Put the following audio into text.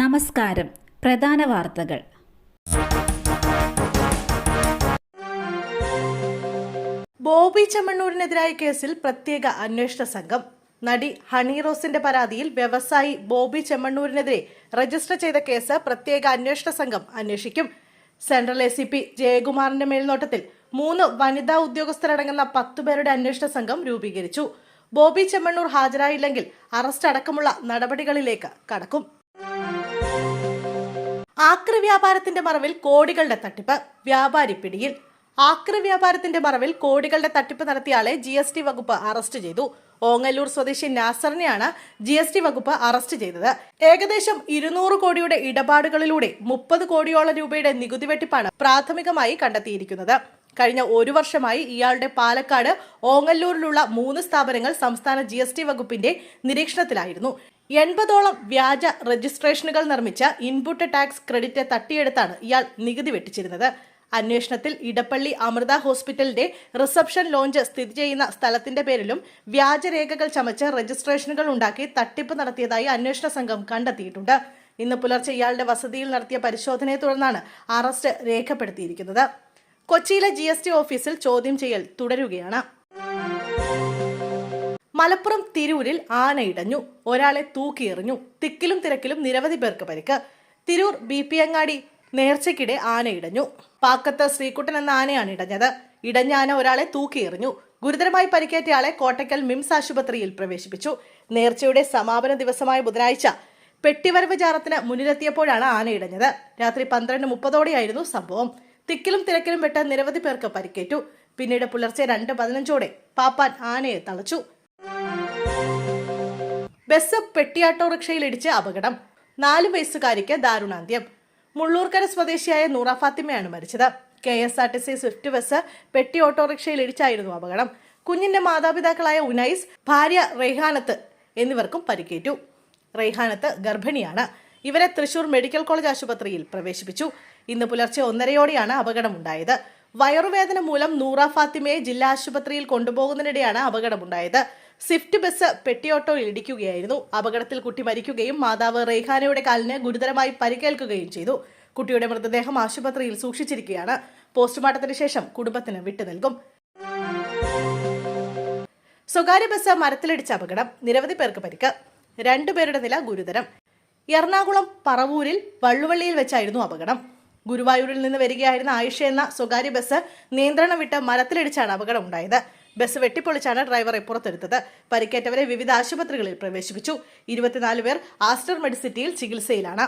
നമസ്കാരം. പ്രധാന വാർത്തകൾ. ബോബി ചമ്മണ്ണൂരിനെതിരായ കേസിൽ പ്രത്യേക അന്വേഷണ സംഘം. നടി ഹണി റോസിന്റെ പരാതിയിൽ വ്യവസായി ബോബി ചെമ്മണ്ണൂരിനെതിരെ രജിസ്റ്റർ ചെയ്ത കേസ് പ്രത്യേക അന്വേഷണ സംഘം അന്വേഷിക്കും. സെൻട്രൽ എ സി പി ജയകുമാറിന്റെ മേൽനോട്ടത്തിൽ മൂന്ന് വനിതാ ഉദ്യോഗസ്ഥരടങ്ങുന്ന പത്തുപേരുടെ അന്വേഷണ സംഘം രൂപീകരിച്ചു. ബോബി ചെമ്മണ്ണൂർ ഹാജരായില്ലെങ്കിൽ അറസ്റ്റ് അടക്കമുള്ള നടപടികളിലേക്ക് കടക്കും. ആക്രി വ്യാപാരത്തിന്റെ മറവിൽ കോടികളുടെ തട്ടിപ്പ്. വ്യാപാരി പിടിയിൽ. ആക്രി വ്യാപാരത്തിന്റെ മറവിൽ കോടികളുടെ തട്ടിപ്പ് നടത്തിയ ജി എസ് ടി വകുപ്പ് അറസ്റ്റ് ചെയ്തു. ഓങ്ങല്ലൂർ സ്വദേശി നാസറിനെയാണ് ജി എസ് ടി വകുപ്പ് അറസ്റ്റ് ചെയ്തത്. ഏകദേശം ഇരുന്നൂറ് കോടിയുടെ ഇടപാടുകളിലൂടെ മുപ്പത് കോടിയോളം രൂപയുടെ നികുതി വെട്ടിപ്പാണ് പ്രാഥമികമായി കണ്ടെത്തിയിരിക്കുന്നത്. കഴിഞ്ഞ ഒരു വർഷമായി ഇയാളുടെ പാലക്കാട് ഓങ്ങല്ലൂരിലുള്ള മൂന്ന് സ്ഥാപനങ്ങൾ സംസ്ഥാന ജി എസ് ടി വകുപ്പിന്റെ നിരീക്ഷണത്തിലായിരുന്നു. എൺപതോളം വ്യാജ രജിസ്ട്രേഷനുകൾ നിർമ്മിച്ച ഇൻപുട്ട് ടാക്സ് ക്രെഡിറ്റ് തട്ടിയെടുത്താണ് ഇയാൾ നികുതി വെട്ടിച്ചിരുന്നത്. അന്വേഷണത്തിൽ ഇടപ്പള്ളി അമൃത ഹോസ്പിറ്റലിന്റെ റിസപ്ഷൻ ലോഞ്ച് സ്ഥിതി ചെയ്യുന്ന സ്ഥലത്തിന്റെ പേരിലും വ്യാജരേഖകൾ ചമച്ച് രജിസ്ട്രേഷനുകൾ ഉണ്ടാക്കി തട്ടിപ്പ് നടത്തിയതായി അന്വേഷണ സംഘം കണ്ടെത്തിയിട്ടുണ്ട്. ഇന്ന് പുലർച്ചെ ഇയാളുടെ വസതിയിൽ നടത്തിയ പരിശോധനയെ തുടർന്നാണ് അറസ്റ്റ് രേഖപ്പെടുത്തിയിരിക്കുന്നത്. കൊച്ചിയിലെ ജി എസ് ടി ഓഫീസിൽ ചോദ്യം ചെയ്യൽ തുടരുകയാണ്. മലപ്പുറം തിരൂരിൽ ആനയിടഞ്ഞു ഒരാളെ തൂക്കിയെറിഞ്ഞു തിക്കിലും തിരക്കിലും നിരവധി പേർക്ക് പരിക്ക്. തിരൂർ ബി പി അങ്ങാടി നേർച്ചയ്ക്കിടെ ആനയിടഞ്ഞു പാക്കത്ത് ശ്രീകുട്ടൻ എന്ന ആനയാണ് ഇടഞ്ഞത്. ഇടഞ്ഞ ആന ഒരാളെ തൂക്കിയെറിഞ്ഞു ഗുരുതരമായി പരിക്കേറ്റയാളെ കോട്ടയ്ക്കൽ മിംസ് ആശുപത്രിയിൽ പ്രവേശിപ്പിച്ചു. നേർച്ചയുടെ സമാപന ദിവസമായ ബുധനാഴ്ച പെട്ടിവരവ് ജാറത്തിന് മുന്നിലെത്തിയപ്പോഴാണ് ആന ഇടഞ്ഞത്. രാത്രി പന്ത്രണ്ട് മുപ്പതോടെയായിരുന്നു സംഭവം. തിക്കിലും തിരക്കിലും പെട്ട നിരവധി പേർക്ക് പരിക്കേറ്റു. പിന്നീട് പുലർച്ചെ രണ്ട് പതിനഞ്ചോടെ പാപ്പാൻ ആനയെ തളച്ചു. ബസ് പെട്ടിയാട്ടോറിക്ഷയിൽ ഇടിച്ച് അപകടം. നാലു വയസ്സുകാരിക്ക് ദാരുണാന്ത്യം. മുള്ളൂർക്കര സ്വദേശിയായ നൂറ ഫാത്തിമയാണ് മരിച്ചത്. K S R T C Swift bus പെട്ടി ഓട്ടോറിക്ഷയിൽ ഇടിച്ചായിരുന്നു അപകടം. കുഞ്ഞിന്റെ മാതാപിതാക്കളായ ഉനൈസ് ഭാര്യ റെയ്ഹാനത്ത് എന്നിവർക്കും പരിക്കേറ്റു. റെയ്ഹാനത്ത് ഗർഭിണിയാണ്. ഇവരെ തൃശൂർ മെഡിക്കൽ കോളേജ് ആശുപത്രിയിൽ പ്രവേശിപ്പിച്ചു. ഇന്ന് പുലർച്ചെ ഒന്നരയോടെയാണ് അപകടമുണ്ടായത്. വയറുവേദന മൂലം നൂറ ഫാത്തിമയെ ജില്ലാ ആശുപത്രിയിൽ കൊണ്ടുപോകുന്നതിനിടെയാണ് അപകടമുണ്ടായത്. സ്വിഫ്റ്റ് ബസ് പെട്ടിയോട്ടോയിൽ ഇടിക്കുകയായിരുന്നു. അപകടത്തിൽ കുട്ടി മരിക്കുകയും മാതാവ് റെയ്ഹാനയുടെ കാലിന് ഗുരുതരമായി പരിക്കേൽക്കുകയും ചെയ്തു. കുട്ടിയുടെ മൃതദേഹം ആശുപത്രിയിൽ സൂക്ഷിച്ചിരിക്കുകയാണ്. പോസ്റ്റ്മോർട്ടത്തിന് ശേഷം കുടുംബത്തിന് വിട്ടു നൽകും. സ്വകാര്യ ബസ് മരത്തിലിടിച്ച അപകടം. നിരവധി പേർക്ക് പരിക്ക്. രണ്ടുപേരുടെ നില ഗുരുതരം. എറണാകുളം പറവൂരിൽ വള്ളുവള്ളിയിൽ വെച്ചായിരുന്നു അപകടം. ഗുരുവായൂരിൽ നിന്ന് വരികയായിരുന്ന ആയിഷ എന്ന സ്വകാര്യ ബസ് നിയന്ത്രണം വിട്ട് മരത്തിലിടിച്ചാണ് അപകടം ഉണ്ടായത് ബസ് വെട്ടിപ്പൊളിച്ചാണ് ഡ്രൈവറെ പുറത്തെടുത്തത്. പരിക്കേറ്റവരെ വിവിധ ആശുപത്രികളിൽ പ്രവേശിപ്പിച്ചു. ഇരുപത്തിനാല് പേർ ആസ്റ്റർ മെഡിസിറ്റിയിൽ ചികിത്സയിലാണ്.